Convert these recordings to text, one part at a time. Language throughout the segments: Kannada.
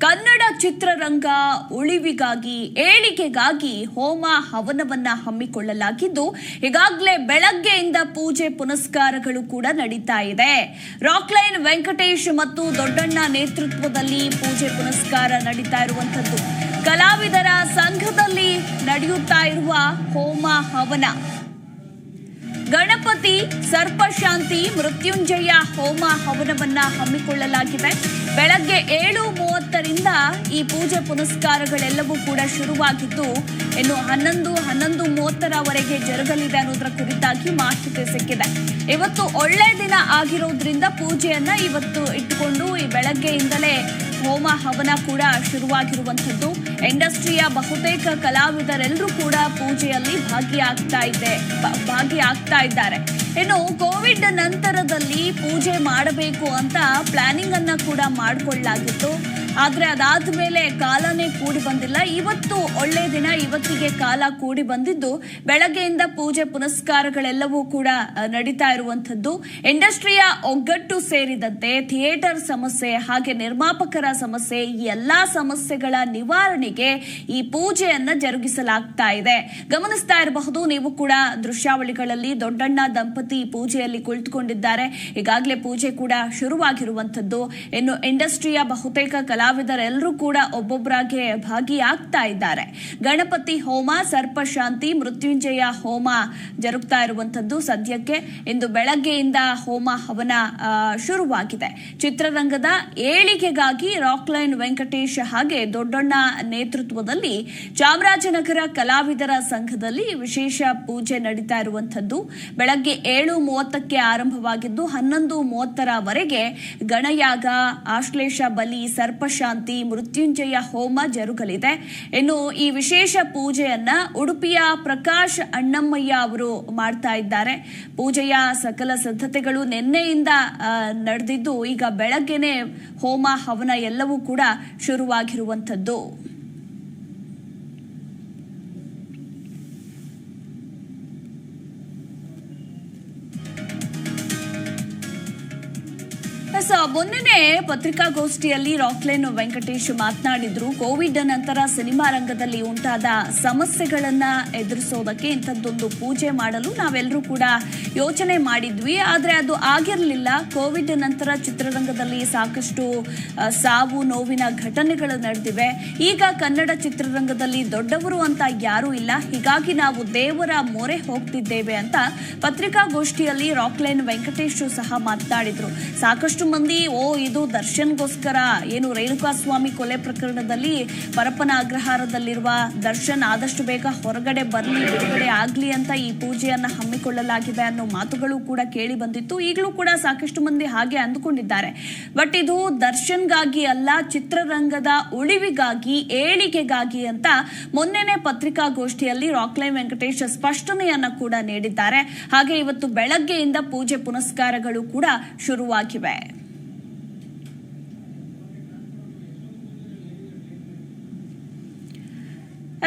ಕನ್ನಡ ಚಿತ್ರರಂಗ ಉಳಿವಿಗಾಗಿ, ಏಳಿಗೆಗಾಗಿ ಹೋಮ ಹವನವನ್ನ ಹಮ್ಮಿಕೊಳ್ಳಲಾಗಿದ್ದು, ಈಗಾಗಲೇ ಬೆಳಗ್ಗೆಯಿಂದ ಪೂಜೆ ಪುನಸ್ಕಾರಗಳು ಕೂಡ ನಡೀತಾ ಇದೆ. ರಾಕ್ಲೈನ್ ವೆಂಕಟೇಶ್ ಮತ್ತು ದೊಡ್ಡಣ್ಣ ನೇತೃತ್ವದಲ್ಲಿ ಪೂಜೆ ಪುನಸ್ಕಾರ ನಡೀತಾ ಇರುವಂತದ್ದು ಕಲಾವಿದರ ಸಂಘದಲ್ಲಿ ನಡೆಯುತ್ತಾ ಇರುವ ಹೋಮ ಹವನ. ಗಣಪತಿ ಸರ್ಪಶಾಂತಿ ಮೃತ್ಯುಂಜಯ ಹೋಮ ಹವನವನ್ನ ಹಮ್ಮಿಕೊಳ್ಳಲಾಗಿದೆ. ಬೆಳಗ್ಗೆ ಏಳು ಮೂವತ್ತರಿಂದ ಈ ಪೂಜೆ ಪುನಸ್ಕಾರಗಳೆಲ್ಲವೂ ಕೂಡ ಶುರುವಾಗಿದ್ದು, ಇನ್ನು ಹನ್ನೊಂದು ಹನ್ನೊಂದು ಮೂವತ್ತರವರೆಗೆ ಜರುಗಲಿದೆ ಅನ್ನೋದರ ಕುರಿತಾಗಿ ಮಾಹಿತಿ ಸಿಕ್ಕಿದೆ ಇವತ್ತು ಒಳ್ಳೆ ದಿನ ಆಗಿರೋದ್ರಿಂದ ಪೂಜೆಯನ್ನ ಇವತ್ತು ಇಟ್ಟುಕೊಂಡು ಈ ಬೆಳಗ್ಗೆಯಿಂದಲೇ ಹೋಮ ಹವನ ಕೂಡ ಶುರುವಾಗಿರುವಂಥದ್ದು. ಇಂಡಸ್ಟ್ರಿಯ ಬಹುತೇಕ ಕಲಾವಿದರೆಲ್ಲರೂ ಕೂಡ ಪೂಜೆಯಲ್ಲಿ ಭಾಗಿಯಾಗ್ತಾ ಇದೆ ಭಾಗಿಯಾಗ್ತಾ ಇದ್ದಾರೆ. ಇನ್ನು ಕೋವಿಡ್ ನಂತರದಲ್ಲಿ ಪೂಜೆ ಮಾಡಬೇಕು ಅಂತ ಪ್ಲಾನಿಂಗ್ ಅನ್ನ ಕೂಡ ಮಾಡಿಕೊಳ್ಳಲಾಗಿತ್ತು ಆದ್ರೆ ಅದಾದ ಮೇಲೆ ಕಾಲನೇ ಕೂಡಿ ಬಂದಿಲ್ಲ. ಇವತ್ತು ಒಳ್ಳೆ ದಿನ, ಇವತ್ತಿಗೆ ಕಾಲ ಕೂಡಿ ಬಂದಿದ್ದು ಬೆಳಗ್ಗೆಯಿಂದ ಪೂಜೆ ಪುನಸ್ಕಾರಗಳೆಲ್ಲವೂ ಕೂಡ ನಡೀತಾ ಇರುವಂತದ್ದು ಇಂಡಸ್ಟ್ರಿಯ ಒಗ್ಗಟ್ಟು ಸೇರಿದಂತೆ ಥಿಯೇಟರ್ ಸಮಸ್ಯೆ, ಹಾಗೆ ನಿರ್ಮಾಪಕರ ಸಮಸ್ಯೆ, ಈ ಎಲ್ಲಾ ಸಮಸ್ಯೆಗಳ ನಿವಾರಣೆಗೆ ಈ ಪೂಜೆಯನ್ನ ಜರುಗಿಸಲಾಗ್ತಾ ಇದೆ. ಗಮನಿಸ್ತಾ ಇರಬಹುದು, ನೀವು ಕೂಡ ದೃಶ್ಯಾವಳಿಗಳಲ್ಲಿ ದೊಡ್ಡಣ್ಣ ದಂಪತಿ ಪೂಜೆಯಲ್ಲಿ ಕುಳಿತುಕೊಂಡಿದ್ದಾರೆ. ಈಗಾಗಲೇ ಪೂಜೆ ಕೂಡ ಶುರುವಾಗಿರುವಂತದ್ದು ಇನ್ನು ಇಂಡಸ್ಟ್ರಿಯ ಬಹುತೇಕ ಕಲಾವಿದರೆಲ್ಲರೂ ಕೂಡ ಒಬ್ಬೊಬ್ಬರಾಗೆ ಭಾಗಿಯಾಗ್ತಾ ಇದ್ದಾರೆ. ಗಣಪತಿ ಹೋಮ ಸರ್ಪಶಾಂತಿ ಮೃತ್ಯುಂಜಯ ಹೋಮ ಜರುಗ್ತಾ ಇರುವಂತದ್ದು ಸದ್ಯಕ್ಕೆ. ಇಂದು ಬೆಳಗ್ಗೆಯಿಂದ ಹೋಮ ಹವನ ಶುರುವಾಗಿದೆ. ಚಿತ್ರರಂಗದ ಏಳಿಗೆಗಾಗಿ ರಾಕ್ಲೈನ್ ವೆಂಕಟೇಶ್ ಹಾಗೆ ದೊಡ್ಡಣ್ಣ ನೇತೃತ್ವದಲ್ಲಿ ಚಾಮರಾಜನಗರ ಕಲಾವಿದರ ಸಂಘದಲ್ಲಿ ವಿಶೇಷ ಪೂಜೆ ನಡೀತಾ ಇರುವಂತದ್ದು ಬೆಳಗ್ಗೆ ಏಳು ಮೂವತ್ತಕ್ಕೆ ಆರಂಭವಾಗಿದ್ದು ಹನ್ನೊಂದು ಮೂವತ್ತರವರೆಗೆ ಗಣಯಾಗ, ಆಶ್ಲೇಷ ಬಲಿ ಸರ್ಪಶಾಂತಿ ಮೃತ್ಯುಂಜಯ ಹೋಮ ಜರುಗಲಿದೆ. ಇನ್ನು ಈ ವಿಶೇಷ ಪೂಜೆಯನ್ನ ಉಡುಪಿಯ ಪ್ರಕಾಶ್ ಅಣ್ಣಮ್ಮಯ್ಯ ಅವರು ಮಾಡ್ತಾ ಇದ್ದಾರೆ. ಪೂಜೆಯ ಸಕಲ ಸಿದ್ಧತೆಗಳು ನಿನ್ನೆಯಿಂದ ನಡೆದಿದ್ದು ಈಗ ಬೆಳಗ್ಗೆನೆ ಹೋಮ ಹವನ ಎಲ್ಲವೂ ಕೂಡ ಶುರುವಾಗಿರುವಂತದ್ದು ಎಸ್, ಮೊನ್ನೆನೆ ಪತ್ರಿಕಾಗೋಷ್ಠಿಯಲ್ಲಿ ರಾಕ್ಲೈನ್ ವೆಂಕಟೇಶ್ ಮಾತನಾಡಿದ್ರು ಕೋವಿಡ್ ನಂತರ ಸಿನಿಮಾ ರಂಗದಲ್ಲಿ ಉಂಟಾದ ಸಮಸ್ಯೆಗಳನ್ನ ಎದುರಿಸೋದಕ್ಕೆ ಇಂಥದ್ದೊಂದು ಪೂಜೆ ಮಾಡಲು ನಾವೆಲ್ಲರೂ ಕೂಡ ಯೋಚನೆ ಮಾಡಿದ್ವಿ. ಆದ್ರೆ ಅದು ಆಗಿರಲಿಲ್ಲ. ಕೋವಿಡ್ ನಂತರ ಚಿತ್ರರಂಗದಲ್ಲಿ ಸಾಕಷ್ಟು ಸಾವು ನೋವಿನ ಘಟನೆಗಳು ನಡೆದಿವೆ. ಈಗ ಕನ್ನಡ ಚಿತ್ರರಂಗದಲ್ಲಿ ದೊಡ್ಡವರು ಅಂತ ಯಾರೂ ಇಲ್ಲ. ಹೀಗಾಗಿ ನಾವು ದೇವರ ಮೊರೆ ಹೋಗ್ತಿದ್ದೇವೆ ಅಂತ ಪತ್ರಿಕಾಗೋಷ್ಠಿಯಲ್ಲಿ ರಾಕ್ಲೈನ್ ವೆಂಕಟೇಶ್ ಸಹ ಮಾತನಾಡಿದ್ರು. ಸಾಕಷ್ಟು ಮಂದಿ ಓ ಇದು ದರ್ಶನ್ಗೋಸ್ಕರ ಏನು ರೇಣುಕಾಸ್ವಾಮಿ ಕೊಲೆ ಪ್ರಕರಣದಲ್ಲಿ ಪರಪ್ಪನ ಅಗ್ರಹಾರದಲ್ಲಿರುವ ದರ್ಶನ್ ಆದಷ್ಟು ಬೇಗ ಹೊರಗಡೆ ಬರಲಿ, ಬಿಡುಗಡೆ ಆಗಲಿ ಅಂತ ಈ ಪೂಜೆಯನ್ನು ಹಮ್ಮಿಕೊಳ್ಳಲಾಗಿದೆ ಅನ್ನೋ ಮಾತುಗಳು ಕೂಡ ಕೇಳಿ ಬಂದಿತ್ತು. ಈಗಲೂ ಕೂಡ ಸಾಕಷ್ಟು ಮಂದಿ ಹಾಗೆ ಅಂದುಕೊಂಡಿದ್ದಾರೆ. ಬಟ್ ಇದು ದರ್ಶನ್ಗಾಗಿ ಅಲ್ಲ, ಚಿತ್ರರಂಗದ ಉಳಿವಿಗಾಗಿ, ಏಳಿಗೆಗಾಗಿ ಅಂತ ಮೊನ್ನೆನೆ ಪತ್ರಿಕಾಗೋಷ್ಠಿಯಲ್ಲಿ ರಾಕ್ಲೈನ್ ವೆಂಕಟೇಶ್ ಸ್ಪಷ್ಟನೆಯನ್ನ ಕೂಡ ನೀಡಿದ್ದಾರೆ. ಹಾಗೆ ಇವತ್ತು ಬೆಳಗ್ಗೆಯಿಂದ ಪೂಜೆ ಪುನಸ್ಕಾರಗಳು ಕೂಡ ಶುರುವಾಗಿವೆ.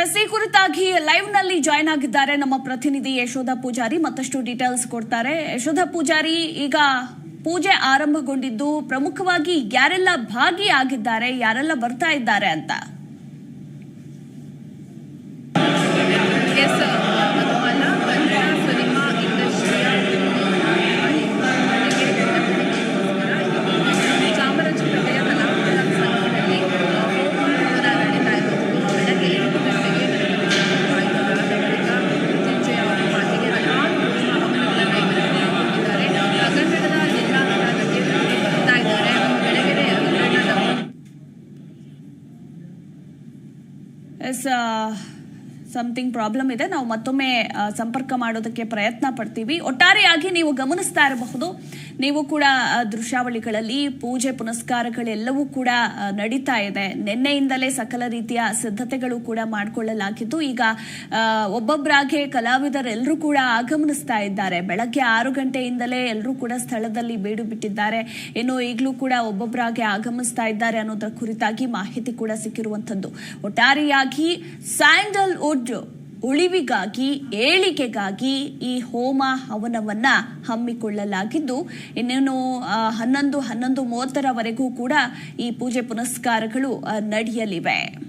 ಎಸ್, ಈ ಕುರಿತಾಗಿ ಲೈವ್ನಲ್ಲಿ ಜಾಯ್ನ್ ಆಗಿದ್ದಾರೆ ನಮ್ಮ ಪ್ರತಿನಿಧಿ ಯಶೋಧ ಪೂಜಾರಿ. ಮತ್ತಷ್ಟು ಡೀಟೇಲ್ಸ್ ಕೊಡ್ತಾರೆ. ಯಶೋಧ ಪೂಜಾರಿ ಈಗ ಪೂಜೆ ಆರಂಭಗೊಂಡಿದ್ದು ಪ್ರಮುಖವಾಗಿ ಯಾರೆಲ್ಲ ಭಾಗಿಯಾಗಿದ್ದಾರೆ ಯಾರೆಲ್ಲ ಬರ್ತಾ ಇದ್ದಾರೆ ಅಂತ? ಎಸ್ ಸಮಥಿಂಗ್ ಪ್ರಾಬ್ಲಮ್ ಇದೆ, ನಾವು ಮತ್ತೊಮ್ಮೆ ಸಂಪರ್ಕ ಮಾಡೋದಕ್ಕೆ ಪ್ರಯತ್ನ ಪಡ್ತೀವಿ. ಒಟ್ಟಾರೆಯಾಗಿ ನೀವು ಗಮನಿಸ್ತಾ ಇರಬಹುದು. ನೀವು ಕೂಡ ದೃಶ್ಯಾವಳಿಗಳಲ್ಲಿ ಪೂಜೆ ಪುನಸ್ಕಾರಗಳೆಲ್ಲವೂ ಕೂಡ ನಡೀತಾ ಇದೆ. ನಿನ್ನೆಯಿಂದಲೇ ಸಕಲ ರೀತಿಯ ಸಿದ್ಧತೆಗಳು ಕೂಡ ಮಾಡಿಕೊಳ್ಳಲಾಗಿದ್ದು, ಈಗ ಒಬ್ಬೊಬ್ಬರಾಗೆ ಕಲಾವಿದರೆಲ್ಲರೂ ಕೂಡ ಆಗಮನಿಸ್ತಾ ಇದ್ದಾರೆ. ಬೆಳಗ್ಗೆ ಆರು ಗಂಟೆಯಿಂದಲೇ ಎಲ್ಲರೂ ಕೂಡ ಸ್ಥಳದಲ್ಲಿ ಬೀಡು ಬಿಟ್ಟಿದ್ದಾರೆ. ಇನ್ನು ಈಗಲೂ ಕೂಡ ಒಬ್ಬೊಬ್ಬರಾಗೆ ಆಗಮಿಸ್ತಾ ಇದ್ದಾರೆ ಅನ್ನೋದರ ಕುರಿತಾಗಿ ಮಾಹಿತಿ ಕೂಡ ಸಿಕ್ಕಿರುವಂತದ್ದು ಒಟ್ಟಾರೆಯಾಗಿ ಉಳಿವಿಗಾಗಿ, ಏಳಿಗೆಗಾಗಿ ಈ ಹೋಮ ಹವನವನ್ನ ಹಮ್ಮಿಕೊಳ್ಳಲಾಗಿದ್ದು, ಇನ್ನೇನು ಹನ್ನೊಂದು ಹನ್ನೊಂದು ಮೂವತ್ತರವರೆಗೂ ಕೂಡ ಈ ಪೂಜೆ ಪುನಸ್ಕಾರಗಳು ನಡೆಯಲಿವೆ.